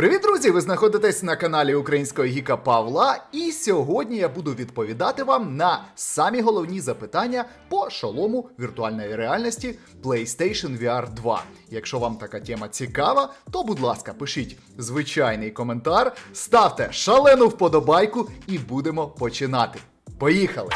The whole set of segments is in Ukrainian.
Привіт, друзі! Ви знаходитесь на каналі Українського Гіка Павла, і сьогодні я буду відповідати вам на самі головні запитання по шолому віртуальної реальності PlayStation VR 2. Якщо вам така тема цікава, то будь ласка, пишіть звичайний коментар, ставте шалену вподобайку і будемо починати. Поїхали!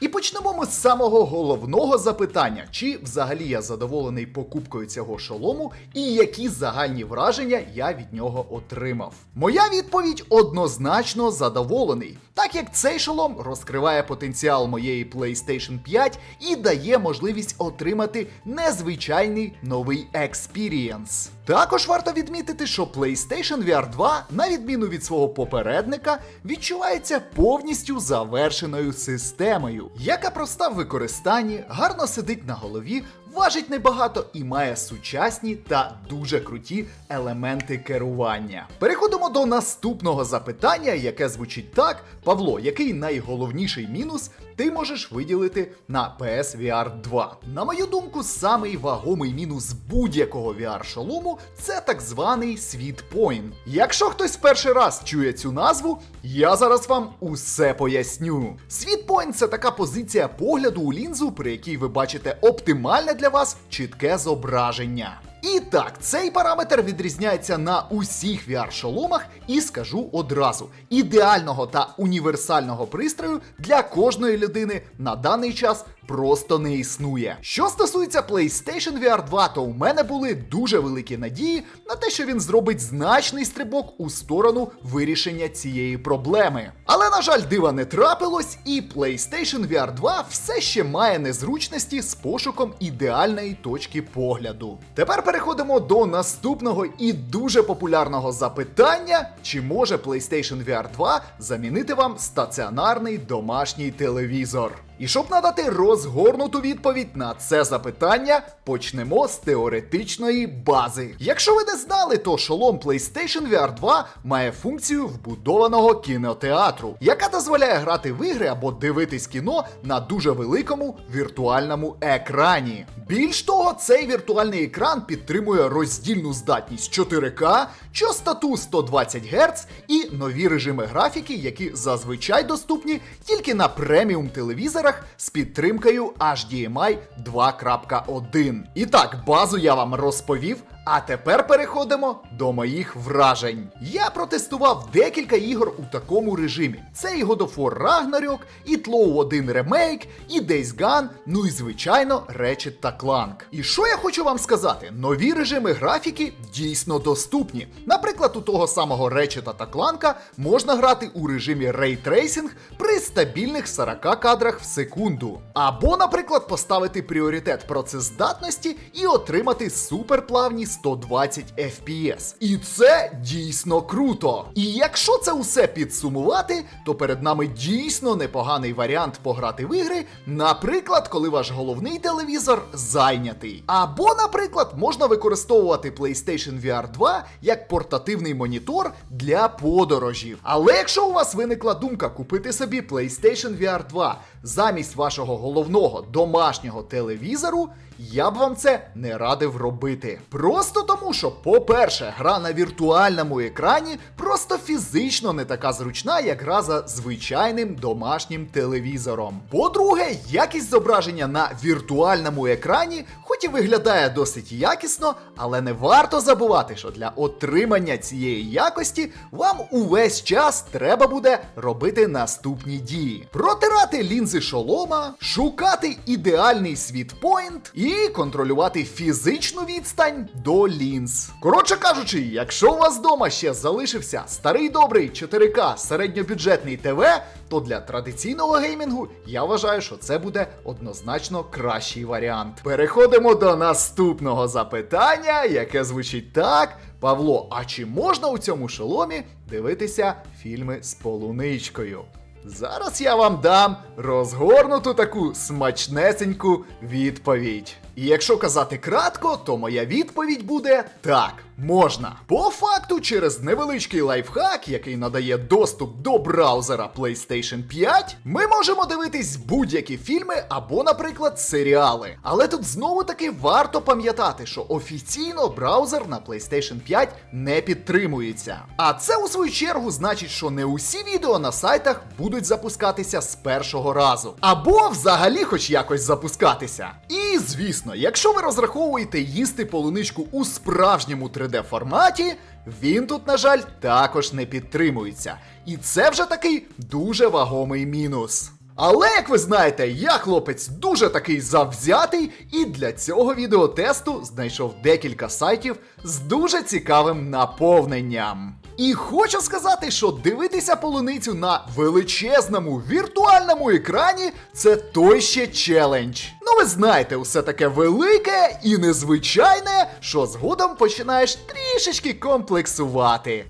І почнемо ми з самого головного запитання: чи взагалі я задоволений покупкою цього шолому, і які загальні враження я від нього отримав? Моя відповідь однозначно задоволений, так як цей шолом розкриває потенціал моєї PlayStation 5 і дає можливість отримати незвичайний новий експірієнс. Також варто відмітити, що PlayStation VR 2, на відміну від свого попередника, відчувається повністю завершеною системою, яка проста в використанні, гарно сидить на голові, важить небагато і має сучасні та дуже круті елементи керування. Переходимо до наступного запитання, яке звучить так: Павло, який найголовніший мінус ти можеш виділити на PSVR 2? На мою думку, самий вагомий мінус будь-якого VR-шолому це так званий Sweet Якщо хтось перший раз чує цю назву, я зараз вам усе поясню. Sweet це така позиція погляду у лінзу, при якій ви бачите оптимальне для вас чітке зображення. І так, цей параметр відрізняється на усіх VR-шоломах, і скажу одразу: ідеального та універсального пристрою для кожної людини на даний час просто не існує. Що стосується PlayStation VR 2, то у мене були дуже великі надії на те, що він зробить значний стрибок у сторону вирішення цієї проблеми. Але, на жаль, дива не трапилось, і PlayStation VR 2 все ще має незручності з пошуком ідеальної точки погляду. Тепер переходимо до наступного і дуже популярного запитання: чи може PlayStation VR 2 замінити вам стаціонарний домашній телевізор? І щоб надати розгорнуту відповідь на це запитання, почнемо з теоретичної бази. Якщо ви не знали, то шолом PlayStation VR 2 має функцію вбудованого кінотеатру, яка дозволяє грати в ігри або дивитись кіно на дуже великому віртуальному екрані. Більш того, цей віртуальний екран підтримує роздільну здатність 4К, частоту 120 Гц і нові режими графіки, які зазвичай доступні тільки на преміум телевізорах з підтримкою HDMI 2.1. І так, базу я вам розповів. А тепер переходимо до моїх вражень. Я протестував декілька ігор у такому режимі: це і God of War Ragnarok, і Тлоу 1 ремейк, і Days Gone, ну і звичайно Ratchet та Clank. І що я хочу вам сказати? Нові режими графіки дійсно доступні. Наприклад, у того самого Ratchet та Clank можна грати у режимі Tracing при стабільних 40 кадрах в секунду. Або, наприклад, поставити пріоритет процездатності і отримати суперплавні 120 FPS. І це дійсно круто. І якщо це усе підсумувати, то перед нами дійсно непоганий варіант пограти в ігри, наприклад, коли ваш головний телевізор зайнятий. Або, наприклад, можна використовувати PlayStation VR 2 як портативний монітор для подорожів. Але якщо у вас виникла думка купити собі PlayStation VR 2 замість вашого головного домашнього телевізору, я б вам це не радив робити. Просто тому, що, по-перше, гра на віртуальному екрані просто фізично не така зручна, як гра за звичайним домашнім телевізором. По-друге, якість зображення на віртуальному екрані, хоч і виглядає досить якісно, але не варто забувати, що для отримання цієї якості вам увесь час треба буде робити наступні дії: протирати лінзи шолома, шукати ідеальний світпойнт і контролювати фізичну відстань до лінз. Коротше кажучи, якщо у вас вдома ще залишився старий добрий 4К середньобюджетний ТВ, то для традиційного геймінгу я вважаю, що це буде однозначно кращий варіант. Переходимо до наступного запитання, яке звучить так. Павло, а чи можна у цьому шоломі дивитися фільми з полуничкою? Зараз я вам дам розгорнуту таку смачнесеньку відповідь. І якщо казати кратко, то моя відповідь буде так. Можна. По факту, через невеличкий лайфхак, який надає доступ до браузера PlayStation 5, ми можемо дивитись будь-які фільми або, наприклад, серіали. Але тут знову таки варто пам'ятати, що офіційно браузер на PlayStation 5 не підтримується. А це у свою чергу значить, що не усі відео на сайтах будуть запускатися з першого разу. Або взагалі хоч якось запускатися. І звісно, якщо ви розраховуєте їсти полуничку у справжньому 3D форматі, він тут, на жаль, також не підтримується. І це вже такий дуже вагомий мінус. Але як ви знаєте, я хлопець дуже такий завзятий, і для цього відеотесту знайшов декілька сайтів з дуже цікавим наповненням. І хочу сказати, що дивитися полуницю на величезному віртуальному екрані це той ще челендж. Ну ви знаєте, усе таке велике і незвичайне, що згодом починаєш трішечки комплексувати.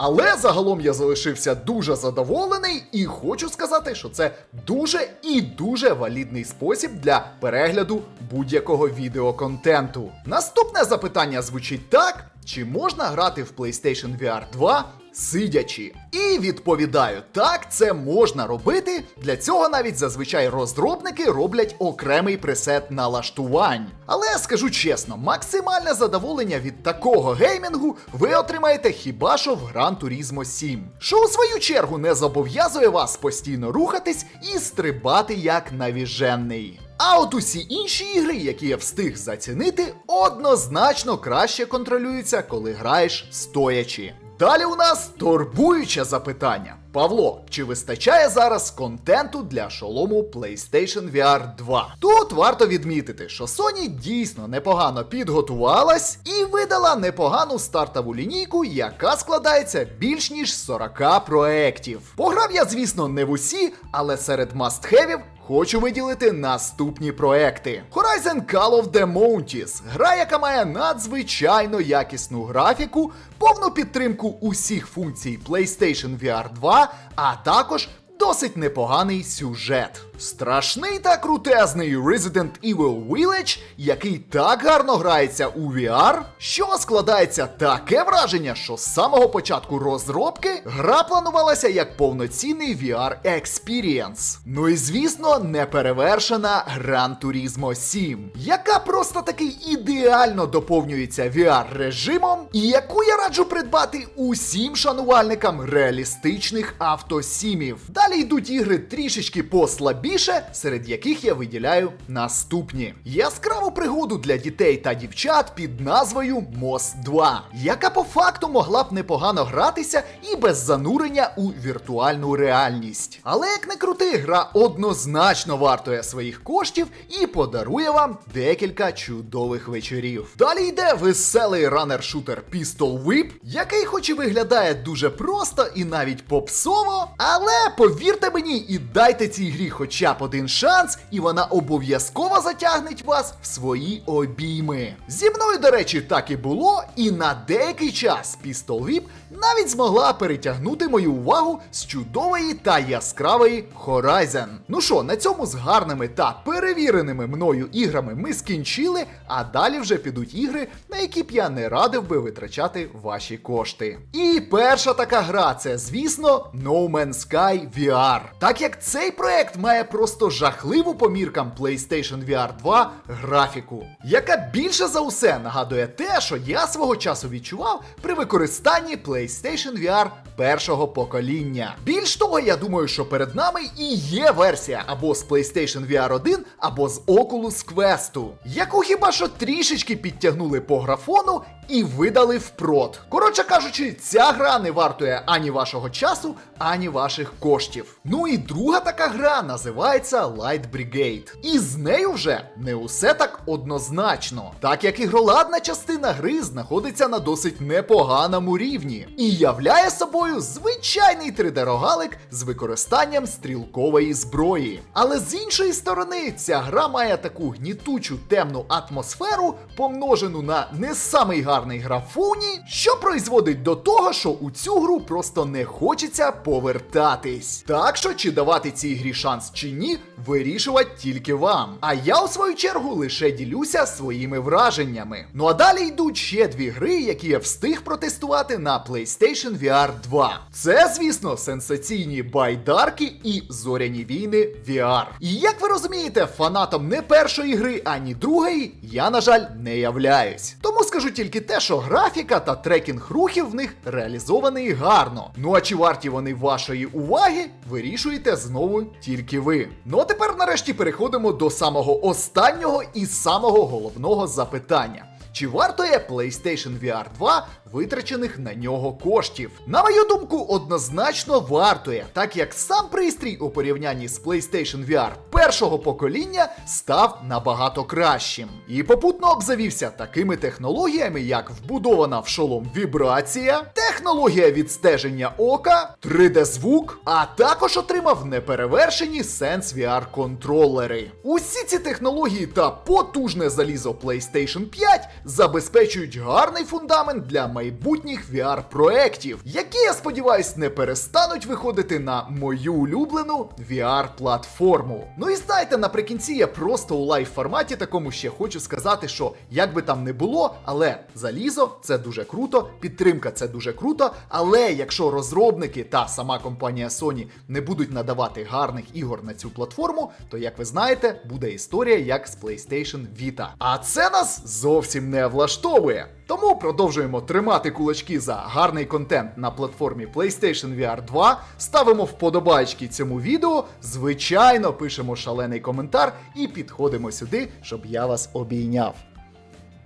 Але загалом я залишився дуже задоволений і хочу сказати, що це дуже і дуже валідний спосіб для перегляду будь-якого відеоконтенту. Наступне запитання звучить так: чи можна грати в PlayStation VR 2 сидячи? І відповідаю, так, це можна робити. Для цього навіть зазвичай розробники роблять окремий пресет налаштувань. Але скажу чесно, максимальне задоволення від такого геймінгу ви отримаєте хіба що в Gran Turismo 7, що у свою чергу не зобов'язує вас постійно рухатись і стрибати як навіжений. А от усі інші ігри, які я встиг зацінити, однозначно краще контролюються, коли граєш стоячи. Далі у нас турбуюче запитання. Павло, чи вистачає зараз контенту для шолому PlayStation VR 2? Тут варто відмітити, що Sony дійсно непогано підготувалась і видала непогану стартову лінійку, яка складається більш ніж 40 проєктів. Пограв я, звісно, не в усі, але серед мастхевів Хочу виділити наступні проекти: Horizon Call of the Mounties, гра, яка має надзвичайно якісну графіку, повну підтримку усіх функцій PlayStation VR 2, а також досить непоганий сюжет. Страшний та крутезний Resident Evil Village, який так гарно грається у VR, що складається таке враження, що з самого початку розробки гра планувалася як повноцінний VR Experience. Ну і звісно, неперевершена Gran Turismo 7, яка просто таки ідеально доповнюється VR режимом, і яку я раджу придбати усім шанувальникам реалістичних автосімів. Далі йдуть ігри трішечки послабіше, серед яких я виділяю наступні: яскраву пригоду для дітей та дівчат під назвою Мос 2, яка по факту могла б непогано гратися і без занурення у віртуальну реальність. Але як не крути, гра однозначно вартує своїх коштів і подарує вам декілька чудових вечорів. Далі йде веселий ранер-шутер Pistol Whip, який хоч і виглядає дуже просто і навіть попсово, але повірте мені і дайте цій грі хоча б один шанс, і вона обов'язково затягнеть вас в свої обійми. Зі мною, до речі, так і було, і на деякий час Pistol Whip навіть змогла перетягнути мою увагу з чудової та яскравої Horizon. Ну що, на цьому з гарними та перевіреними мною іграми ми скінчили, а далі вже підуть ігри, на які б я не радив би витрачати ваші кошти. І перша така гра це, звісно, No Man's Sky VR. Так як цей проект має просто жахливу по міркам PlayStation VR 2 графіку, яка більше за усе нагадує те, що я свого часу відчував при використанні PlayStation VR першого покоління. Більш того, я думаю, що перед нами і є версія або з PlayStation VR 1, або з Oculus Quest, яку хіба що трішечки підтягнули по графону і видали впрод. Коротше кажучи, ця гра не вартує ані вашого часу, ані ваших коштів. Ну і друга така гра називається Light Brigade. І з нею вже не усе так однозначно, так як ігроладна частина гри знаходиться на досить непоганому рівні і являє собою звичайний 3D-рогалик з використанням стрілкової зброї. Але з іншої сторони, ця гра має таку гнітучу темну атмосферу, помножену на не самий гарний графоні, що призводить до того, що у цю гру просто не хочеться повертатись. Так що, чи давати цій грі шанс чи ні, вирішувати тільки вам. А я у свою чергу лише ділюся своїми враженнями. Ну а далі йдуть ще дві гри, які я встиг протестувати на PlayStation VR 2. Це, звісно, сенсаційні байдарки і зоряні війни VR. І як ви розумієте, фанатом не першої гри, ані другої я, на жаль, не являюсь. Тому скажу тільки те, що графіка та трекінг рухів в них реалізований гарно. Ну а чи варті вони вашої уваги, вирішуєте знову тільки ви. Ну а тепер нарешті переходимо до самого останнього і самого головного запитання. Чи вартує PlayStation VR 2 витрачених на нього коштів? На мою думку, однозначно вартує, так як сам пристрій у порівнянні з PlayStation VR першого покоління став набагато кращим. І попутно обзавівся такими технологіями, як вбудована в шолом вібрація, технологія відстеження ока, 3D-звук, а також отримав неперевершені Sense VR контролери. Усі ці технології та потужне залізо PlayStation 5 забезпечують гарний фундамент для майбутніх VR-проєктів, які, я сподіваюсь, не перестануть виходити на мою улюблену VR-платформу. Ну і знаєте, наприкінці я просто у лайв форматі такому ще хочу сказати, що як би там не було, але залізо це дуже круто, підтримка це дуже круто. Але якщо розробники та сама компанія Sony не будуть надавати гарних ігор на цю платформу, то як ви знаєте, буде історія як з PlayStation Vita. А це нас зовсім не влаштовує. Тому продовжуємо тримати кулачки за гарний контент на платформі PlayStation VR 2, ставимо вподобайки цьому відео, звичайно, пишемо шалений коментар і підходимо сюди, щоб я вас обійняв.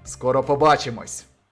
Скоро побачимось!